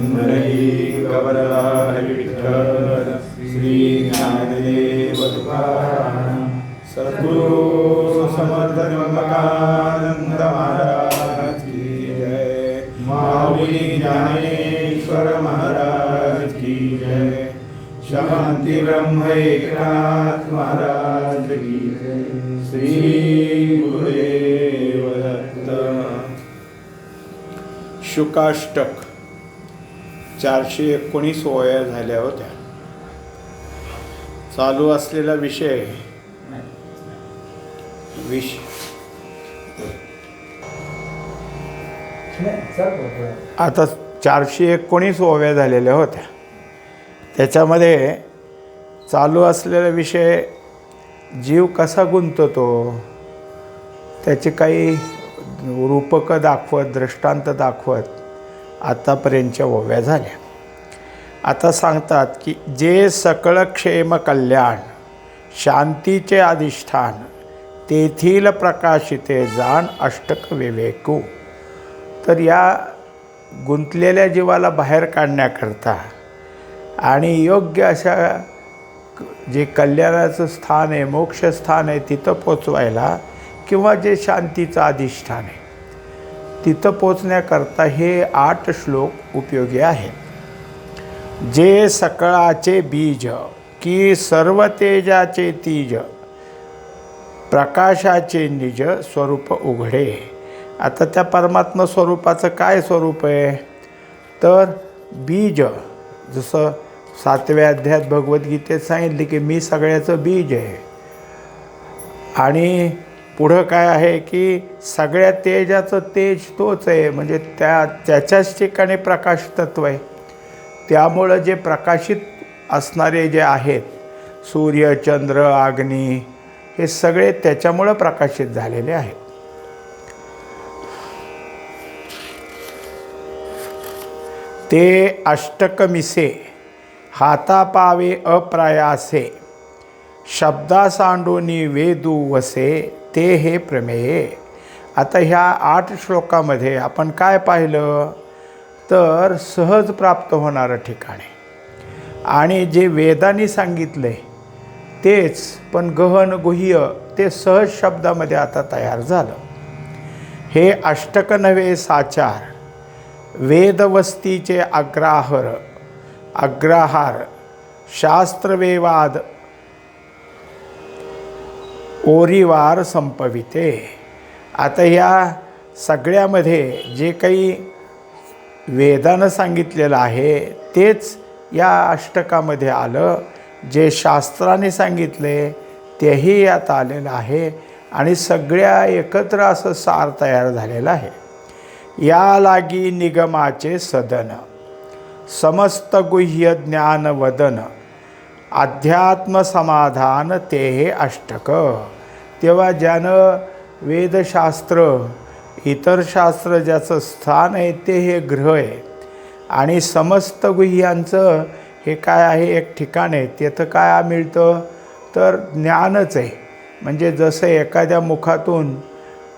पुंडरी गवरला विठ्ठल श्री ज्ञानदेव तुकाराम सद्गुरु समर्थ त्र्यंबकानंद महाराज की जय। माऊली ज्ञानेश्वर महाराज की जय। ब्रह्म एकनाथ महाराज की जय। श्री गुरुदेव दत्त शुकाष्टक। चारशे एकोणीस ओव्या झाल्या होत्या. चालू असलेला विषय विष आता चारशे एकोणीस ओव्या झालेल्या होत्या. त्याच्यामध्ये चालू असलेला विषय जीव कसा गुंततो त्याचे काही रूपकं दाखवत दृष्टांत दाखवत आतापर्यंतच्या ओव्या झाल्या. आता सांगतात की जे सकळ क्षेम कल्याण शांतीचे अधिष्ठान तेथील प्रकाशिते जाण अष्टक विवेकू. तर या गुंतलेल्या जीवाला बाहेर काढण्याकरता आणि योग्य अशा जे कल्याणाचं स्थान आहे मोक्षस्थान आहे तिथं पोचवायला किंवा जे शांतीचं अधिष्ठान आहे तिथं पोचण्याकरता हे आठ श्लोक उपयोगी आहेत. जे सकळाचे बीज की सर्व तेजाचे तीज प्रकाशाचे निज स्वरूप उघडे. आता त्या परमात्मा स्वरूपाचं काय स्वरूप आहे? तर बीज जसं सातव्या अध्यायात भगवद्गीतेत सांगितले की मी सगळ्याचं बीज आहे. आणि पुढं काय आहे की सगळ्या तेजाचं तेज तोच आहे म्हणजे त्या त्याच्याच ठिकाणी प्रकाश तत्व आहे. त्यामुळं जे प्रकाशित असणारे जे आहेत सूर्य चंद्र अग्नी हे सगळे त्याच्यामुळं प्रकाशित झालेले आहेत. ते अष्टकमिसे हातापावे अप्रायासे शब्दा सांडोनी वेदू वसे ते हे प्रमेये. आता ह्या आठ श्लोकामध्ये आपण काय पाहिलं? तर सहज प्राप्त होणारं ठिकाण. आहे आणि जे वेदांनी सांगितलं तेच पण गहन गुह्य ते सहज शब्दामध्ये आता तयार झालं. हे अष्टक नव्हे साचार वेदवस्तीचे अग्राहर अग्राहार शास्त्रवेवाद ओरीवार संपविते. आता ह्या सगळ्यामध्ये जे काही वेदानं सांगितलेलं आहे तेच या अष्टकामध्ये आलं. जे शास्त्राने सांगितले तेही यात आलेलं आहे आणि सगळ्या एकत्र असं सार तयार झालेलं आहे. या लागी निगमाचे सदन. समस्त गुह्य ज्ञान अध्यात्म समाधान ते हे अष्टक. तेव्हा ज्यानं वेदशास्त्र इतर शास्त्र ज्याचं स्थान आहे ते हे ग्रह आहे आणि समस्त गुह्यांचं हे काय आहे एक ठिकाण आहे. तेथं काय मिळतं? तर ज्ञानच आहे. म्हणजे जसं एखाद्या मुखातून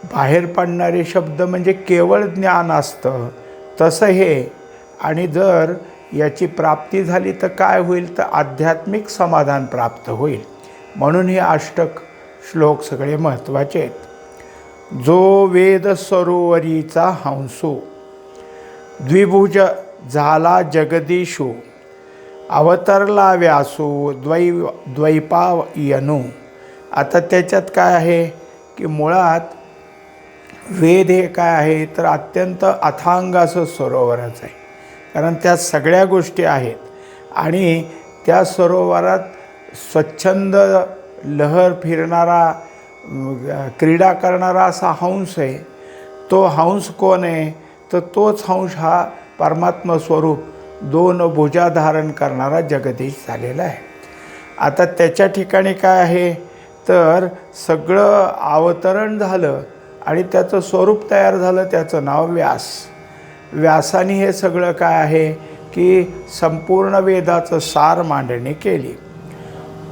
बाहेर पडणारे शब्द म्हणजे केवळ ज्ञान असतं तसं हे. आणि जर याची प्राप्ती झाली तर काय होईल? तर आध्यात्मिक समाधान प्राप्त होईल. म्हणून हे अष्टक श्लोक सगळे महत्त्वाचे आहेत. जो वेद सरोवरीचा हंसो द्विभुज झाला जगदीशो अवतरला व्यासो द्वै द्वैपायनू. आता त्याच्यात काय आहे? की मुळात वेद हे काय आहे? तर अत्यंत अथांग असं सरोवरच आहे. कारण त्या सगळ्या गोष्टी आहेत. आणि त्या सरोवरात स्वच्छंद लहर फिरणारा क्रीडा करणारा असा हंस आहे. तो हंस कोण आहे? तर तोच हंस हा परमात्मा स्वरूप दोन भुजा धारण करणारा जगदीश झालेला आहे. आता त्याच्या ठिकाणी काय आहे? तर सगळं अवतरण झालं आणि त्याचं स्वरूप तयार झालं त्याचं नाव व्यास. व्यासाने हे सगळं काय आहे की संपूर्ण वेदाचं सार मांडणी केली.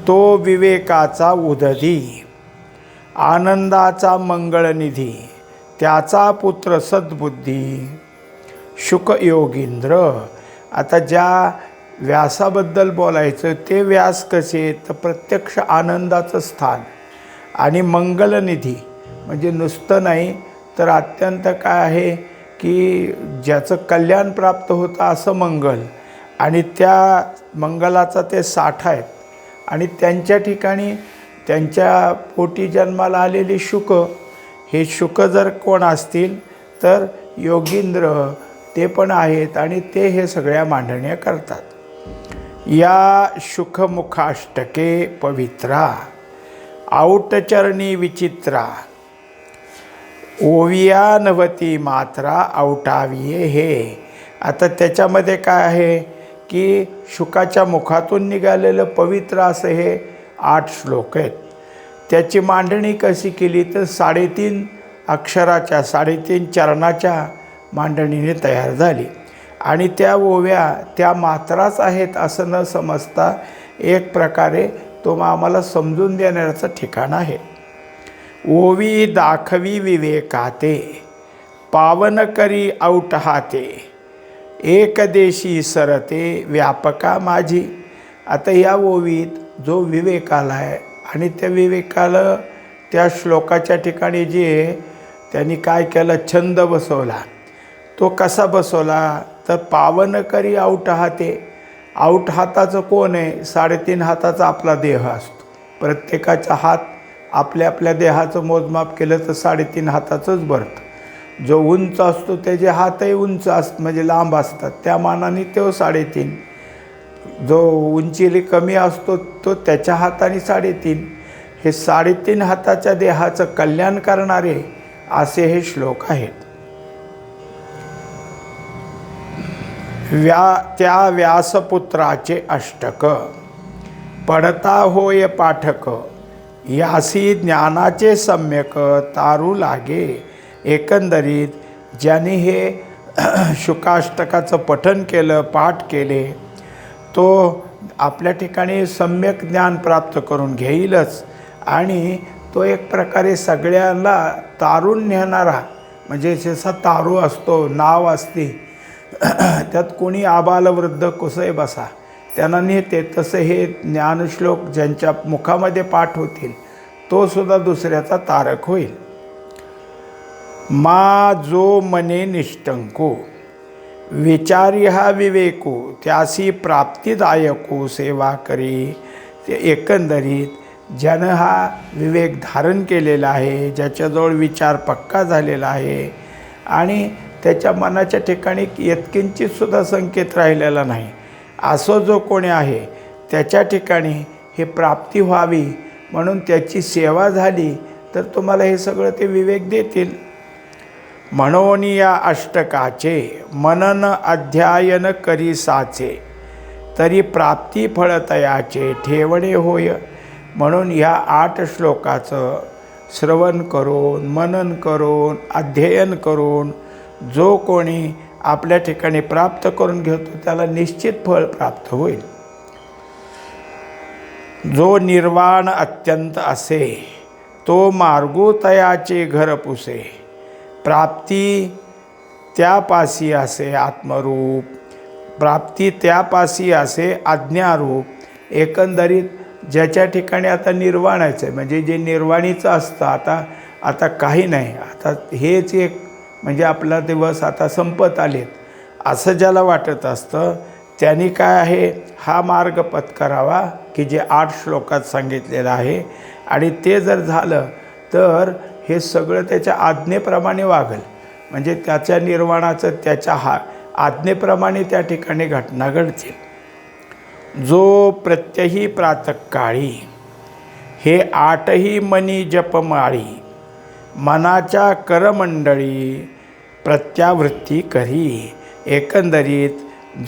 तो विवेकाचा उदधी आनंदाचा मंगळनिधी त्याचा पुत्र सद्बुद्धी. शुक योगींद्र आता ज्या व्यासाबद्दल बोलायचं ते व्यास कसे तर प्रत्यक्ष आनंदाचं स्थान आणि मंगलनिधी म्हणजे नुसतं नाही तर अत्यंत काय आहे? की ज्याचं कल्याण प्राप्त होतं असं मंगल आणि त्या मंगलाचा ते साठा आहेत. आणि त्यांच्या ठिकाणी त्यांच्या पोटी जन्माला आलेले शुक हे शुक जर कोण असतील तर योगींद्र ते पण आहेत आणि ते हे सगळ्या मांडण्या करतात. या शुखमुखाष्टके पवित्रा औटचरणी विचित्रा ओविया नवती मात्रा औटाविये हे. आता त्याच्यामध्ये काय आहे? की शुकाच्या मुखातून निघालेलं पवित्र असं हे आठ श्लोक आहेत. त्याची मांडणी कशी केली तर साडेतीन अक्षराच्या साडेतीन चरणाच्या मांडणीने तयार झाली. आणि त्या ओव्या त्या मात्राच आहेत असं न समजता एक प्रकारे तो आम्हाला समजून देण्याचं ठिकाण आहे. ओवी दाखवी विवेकाते पावन करी औटहाते एकदेशी सरते व्यापका माझी आता या ओवीत जो विवेकाला आहे आणि त्या विवेकाला त्या श्लोकाच्या ठिकाणी जे त्यांनी काय केलं छंद बसवला तो कसा बसवला तर पावन करी आऊट हाते आऊट हाताचं कोण आहे साडेतीन हाताचा आपला देह असतो प्रत्येकाचा हात आपल्या आपल्या देहाचं मोजमाप केलं तर साडेतीन हाताचंच भरतं. जो उंच असतो त्याचे हातही उंच अस म्हणजे लांब असतात त्या मानाने तो साडेतीन. जो उंचीले कमी असतो तो त्याच्या हाताने साडेतीन. हे साडेतीन हाताच्या देहाचं कल्याण करणारे असे हे श्लोक आहेत. व्या त्या व्यासपुत्राचे अष्टक. पडता होय पाठक. यासी ज्ञानाचे सम्यक तारू लागे. एकंदरीत ज्याने हे शुकाष्टकाचं पठन केलं पाठ केले तो आपल्या ठिकाणी सम्यक ज्ञान प्राप्त करून घेईलच. आणि तो एक प्रकारे सगळ्यांना तारून नेणारा म्हणजे जसा तारू असतो नाव असते त्यात कोणी आबालवृद्ध कुसय बसा. त्यांना नेते तसं हे ज्ञानश्लोक ज्यांच्या मुखामध्ये पाठ होतील तोसुद्धा दुसऱ्याचा तारक होईल. मा जो मने निष्टंको विचारी हा विवेको त्यासी प्राप्तिदायको सेवा करी. ते एकंदरीत ज्यानं हा विवेक धारण केलेला आहे ज्याच्याजवळ विचार पक्का झालेला आहे आणि त्याच्या मनाच्या ठिकाणी यत्किंचितसुद्धा संकेत राहिलेला नाही असं जो कोणी आहे त्याच्या ठिकाणी हे प्राप्ती व्हावी म्हणून त्याची सेवा झाली तर तुम्हाला हे सगळं ते विवेक देतील. म्हणून या अष्टकाचे मनन अध्ययन करी साचे तरी प्राप्ती फळतयाचे ठेवणे होय. म्हणून ह्या आठ श्लोकाचं श्रवण करून मनन करून अध्ययन करून जो कोणी आपल्या ठिकाणी प्राप्त करून घेतो त्याला निश्चित फळ प्राप्त होईल. जो निर्वाण अत्यंत असे तो मार्गोतयाचे घर पुसे. प्राप्ती त्यापासी असे आत्मरूप प्राप्ती त्यापासी असे आज्ञारूप एकंदरीत ज्याच्या ठिकाणी आता निर्वाणाचं आहे म्हणजे जे निर्वाणीचं असतं आता आता काही नाही. आता हेच एक म्हणजे आपला दिवस आता संपत आलेत. असं ज्याला वाटत असतं त्यांनी काय आहे हा मार्ग पत्करावा की जे आठ श्लोकात सांगितलेलं आहे. आणि ते जर झालं तर हे सगळं त्याच्या आज्ञेप्रमाणे वागल. म्हणजे त्याच्या निर्वाणाचं त्याच्या हा आज्ञेप्रमाणे त्या ठिकाणी घटना घडतील. जो प्रत्यही प्रातकाळी हे आठही मनी जपमाळी मनाच्या करमंडळी प्रत्यावृत्ती करी. एकंदरीत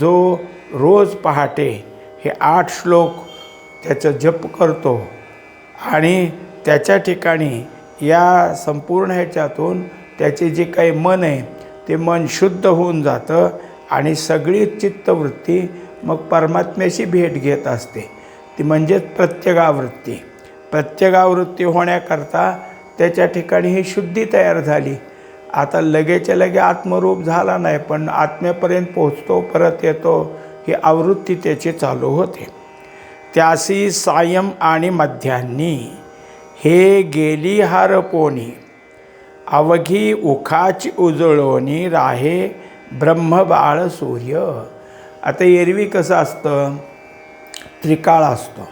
जो रोज पहाटे हे आठ श्लोक त्याचं जप करतो आणि त्याच्या ठिकाणी या संपूर्ण ह्याच्यातून त्याचे जे काही मन आहे ते मन शुद्ध होऊन जातं आणि सगळी चित्तवृत्ती मग परमात्म्याशी भेट घेत असते. ती म्हणजेच प्रत्यगावृत्ती. प्रत्यगावृत्ती होण्याकरता त्याच्या ठिकाणी ही शुद्धी तयार झाली. आता लगेच्या लगे आत्मरूप झाला नाही पण आत्म्यापर्यंत पोहोचतो परत येतो ही आवृत्ती त्याची चालू होते. त्यासी सायम आणि मध्यान्नी हे गेली हारपोनी अवघी उखाची उजळवणी राहे ब्रह्मबाळ सूर्य. आता एरवी कसं असतं? त्रिकाळ असतो.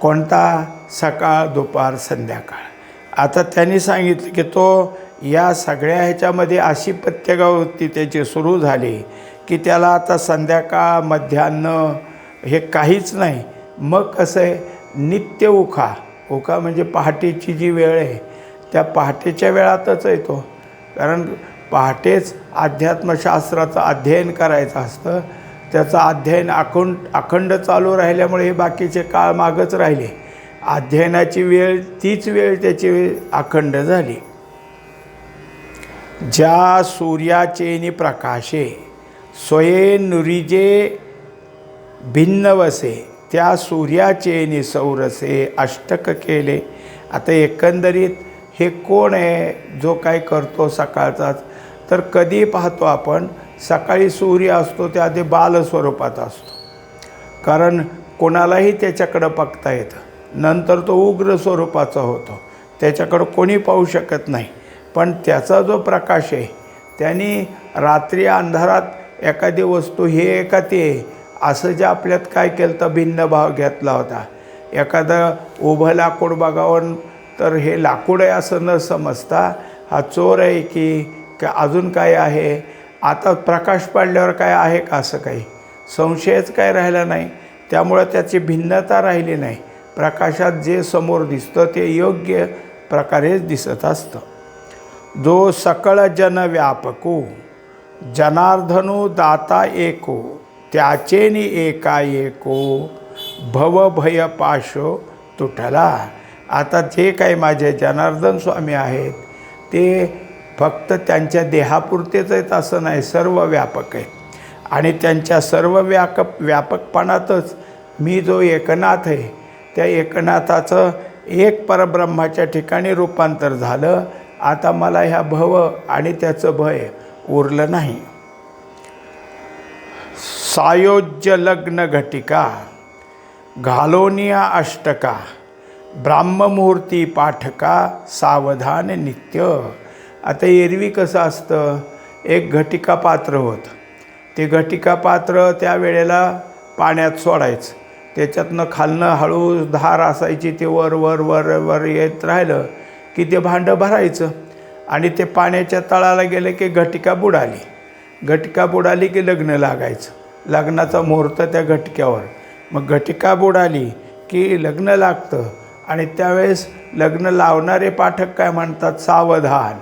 कोणता? सकाळ दुपार संध्याकाळ. आता त्यांनी सांगितलं की तो या सगळ्या ह्याच्यामध्ये अशी प्रत्येकावृत्ती त्याची सुरू झाली की त्याला आता संध्याकाळ मध्यान्ह हे काहीच नाही. मग कसं आहे? नित्य उखा. उखा म्हणजे पहाटेची जी वेळ आहे त्या पहाटेच्या वेळातच येतो कारण पहाटेच अध्यात्मशास्त्राचं अध्ययन करायचं असतं. त्याचं अध्ययन अखंड अखंड चालू राहिल्यामुळे हे बाकीचे काळ मागच राहिले. अध्ययनाची वेळ तीच वेळ त्याची अखंड झाली. ज्या सूर्याचेनी प्रकाशे स्वये नुरिजे भिन्न वसे त्या सूर्याचेनी सौरसे अष्टक केले. आता एकंदरीत हे कोण आहे? जो काय करतो सकाळचाच तर कधी पाहतो आपण? सकाळी सूर्य असतो त्या आधी बालस्वरूपात असतो. कारण कोणालाही त्याच्याकडं बघता येतं. नंतर तो उग्र स्वरूपाचा होतो. त्याच्याकडं कोणी पाहू शकत नाही. पण त्याचा जो प्रकाश आहे त्यांनी रात्री अंधारात एखादी वस्तू हे एका ते आहे असं जे आपल्यात काय केलं तर भिन्न भाव घेतला होता. एखादं उभं लाकूड बघावं तर हे लाकूड आहे असं न समजता हा चोर आहे की का अजून काय आहे? आता प्रकाश पाडल्यावर काय आहे का असं काही? संशयच काय राहिला नाही. त्यामुळं त्याची भिन्नता राहिली नाही. प्रकाशात जे समोर दिसतं ते योग्य प्रकारेच दिसत असतं. जो सकळ जन व्यापको जनार्दनो दाता एको त्याचेनी एका एको भव भय पाशो तुटला. आता जे काही माझे जनार्दन स्वामी आहेत ते फक्त त्यांच्या देहापुरतेच आहेत असं नाही सर्व व्यापक आहेत. आणि त्यांच्या सर्व व्याक व्यापकपणातच मी जो एकनाथ आहे त्या एकनाथाचं एक परब्रह्माच्या ठिकाणी रूपांतर झालं. आता मला ह्या भव आणि त्याचं भय उरलं नाही. सायोज्य लग्न घटिका घालोनिया अष्टका ब्राह्ममूर्ती पाठका सावधान नित्य. आता एरवी कसं असतं? एक घटिका पात्र होतं. ते घटिका पात्र त्या वेळेला पाण्यात सोडायचं. त्याच्यातनं खालनं हळू धार असायची ते वर वर वर वर येत राहिलं की ते भांडं भरायचं. आणि ते पाण्याच्या तळाला गेलं की घटिका बुडाली. घटिका बुडाली की लग्न लागायचं. लग्नाचा मुहूर्त त्या घटक्यावर. मग घटिका बुडाली की लग्न लागतं. आणि त्यावेळेस लग्न लावणारे पाठक काय म्हणतात? सावधान.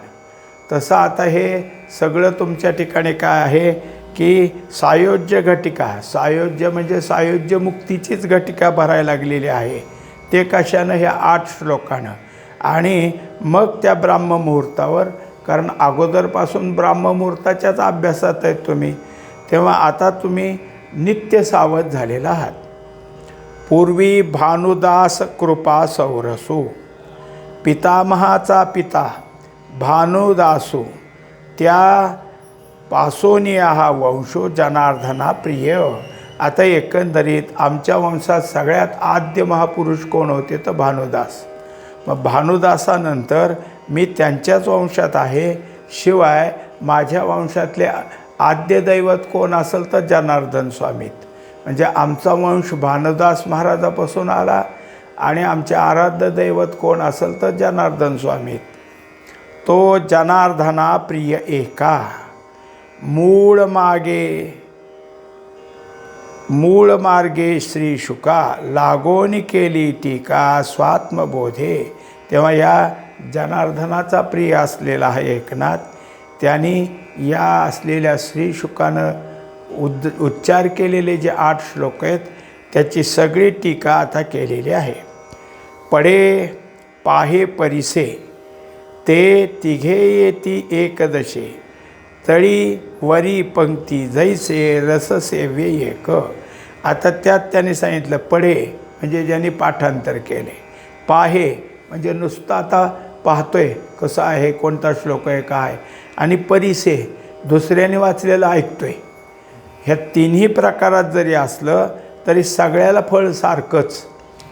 तसं आता हे सगळं तुमच्या ठिकाणी काय आहे? की सायोज्य घटिका सायोज्य म्हणजे सायोज्य मुक्तीचीच घटिका भरायला लागलेली आहे. ते कशानं? ह्या आठ श्लोकानं. आणि मग त्या ब्राह्ममुहूर्तावर कारण अगोदरपासून ब्राह्ममुहूर्ताच्याच अभ्यासात आहेत तुम्ही तेव्हा आता तुम्ही नित्य सावध झालेला आहात. पूर्वी भानुदास कृपा सौरसू पितामहाचा पिता भानुदासू त्या पासोनिया हा वंशो जनार्दना प्रिय। आता एकंदरीत आमच्या वंशात सगळ्यात आद्य महापुरुष कोण होते तर भानुदास। मग भानुदासानंतर मी त्यांच्याच वंशात आहे शिवाय माझ्या वंशातले आद्य दैवत कोण असेल तर जनार्दन स्वामीत। म्हणजे आमचा वंश भानुदास महाराजापासून आला आणि आमचे आराध्य दैवत कोण असेल तर जनार्दन स्वामीत। तो जनार्दना प्रिय एका। मूळ मागे मूळ मार्गे श्री शुका लागोनी केली टीका स्वात्मबोधे. तेव्हा या जनार्दनाचा प्रिय असलेला हा एकनाथ त्यांनी या असलेल्या श्री शुकानं उद् उच्चार केलेले जे आठ श्लोक आहेत त्याची सगळी टीका आता केलेली आहे. पडे पाहे परिसे ते तिघे येती एकदशे. तळी वरी पंक्ती जैसे रससे व्ययक. आता त्यात त्याने सांगितलं पडे म्हणजे ज्यांनी पाठांतर केले. पाहे म्हणजे नुसतं आता पाहतोय कसं आहे कोणता श्लोक आहे काय. आणि परिसे दुसऱ्याने वाचलेलं ऐकतोय. ह्या तिन्ही प्रकारात जरी असलं तरी सगळ्याला फळ सारखंच.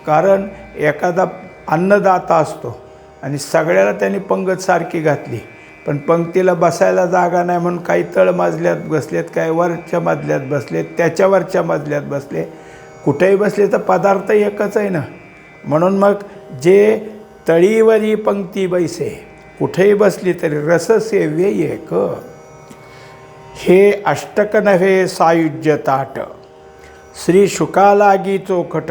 कारण एखादा अन्नदाता असतो आणि सगळ्याला त्यांनी पंगत सारखी घातली. पण पंक्तीला बसायला जागा नाही म्हणून काही तळ मजल्यात बसलेत काही वरच्या मजल्यात बसलेत त्याच्यावरच्या मजल्यात बसले. कुठेही बसले तर पदार्थ एकच आहे ना. म्हणून मग जे तळीवरी पंक्ती बैसे कुठेही बसली तरी रससेव्य एक. हे अष्टक नव्हे सायुज्य ताट श्री शुकालागी चोखट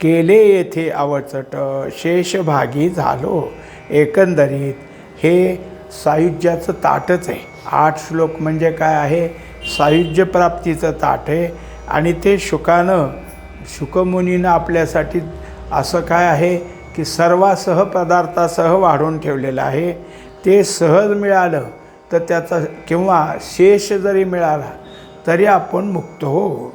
केले येथे आवचट शेषभागी झालो. एकंदरीत हे सायुज्याचं ताटच आहे. आठ श्लोक म्हणजे काय आहे? सायुज्य प्राप्तीचं ताट आहे. आणि ते शुकानं शुकमुनीनं आपल्यासाठी असं काय आहे? की सर्वासह पदार्थासह वाढवून ठेवलेलं आहे. ते सहज मिळालं तर त्याचा किंवा शेष जरी मिळाला तरी आपण मुक्त हो.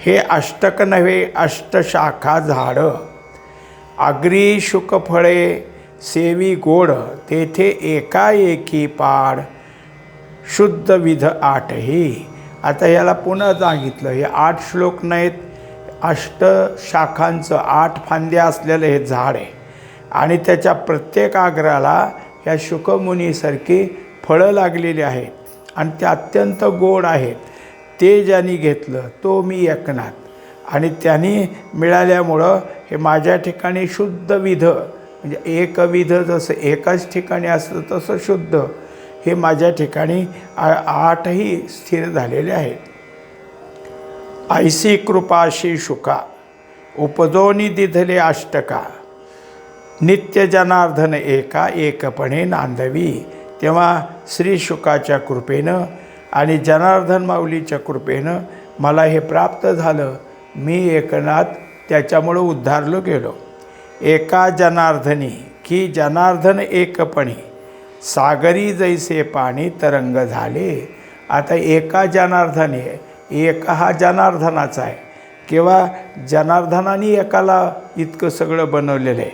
हे अष्टक नव्हे अष्टशाखा झाडं. आग्री शुकफळे सेवी गोड तेथे एकाएकी पाड. शुद्ध विध आठही. आता याला पुन्हा सांगितलं हे आठ श्लोक नाहीत. अष्ट शाखांचं आठ फांद्या असलेलं हे झाड आहे. आणि त्याच्या प्रत्येक आग्राला या शुकमुनीसारखी फळं लागलेली आहेत. आणि ते अत्यंत गोड आहेत. ते ज्यांनी घेतलं तो मी एकनाथ. आणि त्यांनी मिळाल्यामुळं हे माझ्या ठिकाणी शुद्ध विध म्हणजे एकविध जसं एकाच ठिकाणी असतं तसं शुद्ध. हे माझ्या ठिकाणी आ आठही स्थिर झालेले आहेत. ऐसी कृपाशी शुका उपजोनी दिधले अष्टका. नित्य जनार्दन एका एकपणे नांदवी. तेव्हा श्री शुकाच्या कृपेनं आणि जनार्दन माऊलीच्या कृपेनं मला हे प्राप्त झालं. मी एकनाथ त्याच्यामुळं उद्धारलो गेलो. एका जनार्दनी की जनार्दन एकपणी. सागरी जैसे पाणी तरंग झाले. आता एका जनार्दने एक हा जनार्दनाचा आहे. किंवा जनार्दनाने एकाला इतकं सगळं बनवलेलं आहे.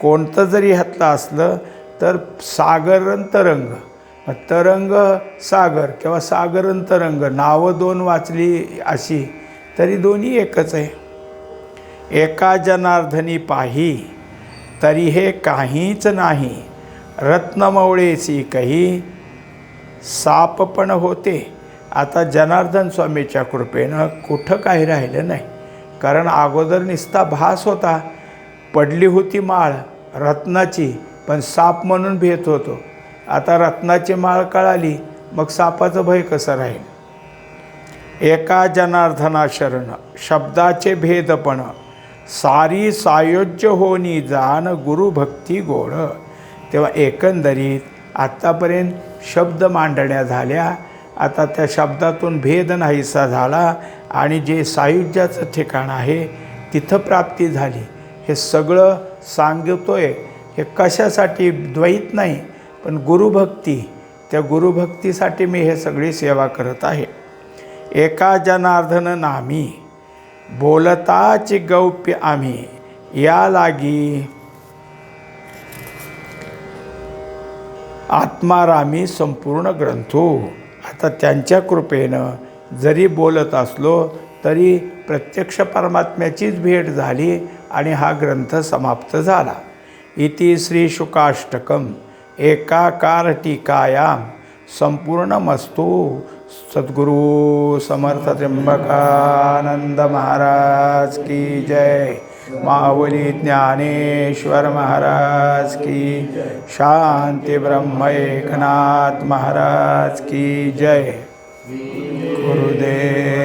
कोणतं जरी ह्यातलं असलं तर सागरन तरंग. तरंग सागर. किंवा सागरन तरंग. नावं दोन वाचली अशी. तरी दोन्ही एकच आहे. एका जनार्दनी पाही तरी हे काहीच नाही. रत्नमवळेसी काही साप पण होते. आता जनार्दन स्वामीच्या कृपेनं कुठं काही राहिलं नाही. कारण अगोदर निस्ता भास होता. पडली होती माळ रत्नाची पण साप म्हणून भेत होतो. आता रत्नाची माळ कळाली मग सापाचं भय कसं राहील? एका जनार्दना शरण शब्दाचे भेदपण. सारी सायोज्य होनी जाण गुरुभक्ती गोड. तेव्हा एकंदरीत आत्तापर्यंत शब्द मांडण्या झाल्या. आता त्या शब्दातून भेद नाहीसा झाला आणि जे सायुज्याचं ठिकाण आहे तिथं प्राप्ती झाली. हे सगळं सांगतोय. हे कशासाठी द्वैत नाही पण गुरुभक्ती त्या गुरुभक्तीसाठी मी हे सगळी सेवा करत आहे. एका जनार्दन नामी. बोलताच गौप्य आम्ही. या लागी आत्मारामी संपूर्ण ग्रंथो. आता त्यांच्या कृपेनं जरी बोलत असलो तरी प्रत्यक्ष परमात्म्याचीच भेट झाली आणि हा ग्रंथ समाप्त झाला. इति श्री शुकाष्टकम. एकाकार टीकायाम. संपूर्णमस्तू सद्गुरु समर्थ त्र्यंबकानंद महाराज की जय। माऊली ज्ञानेश्वर महाराज की शांती ब्रह्म एकनाथ महाराज की जय। गुरुदेव।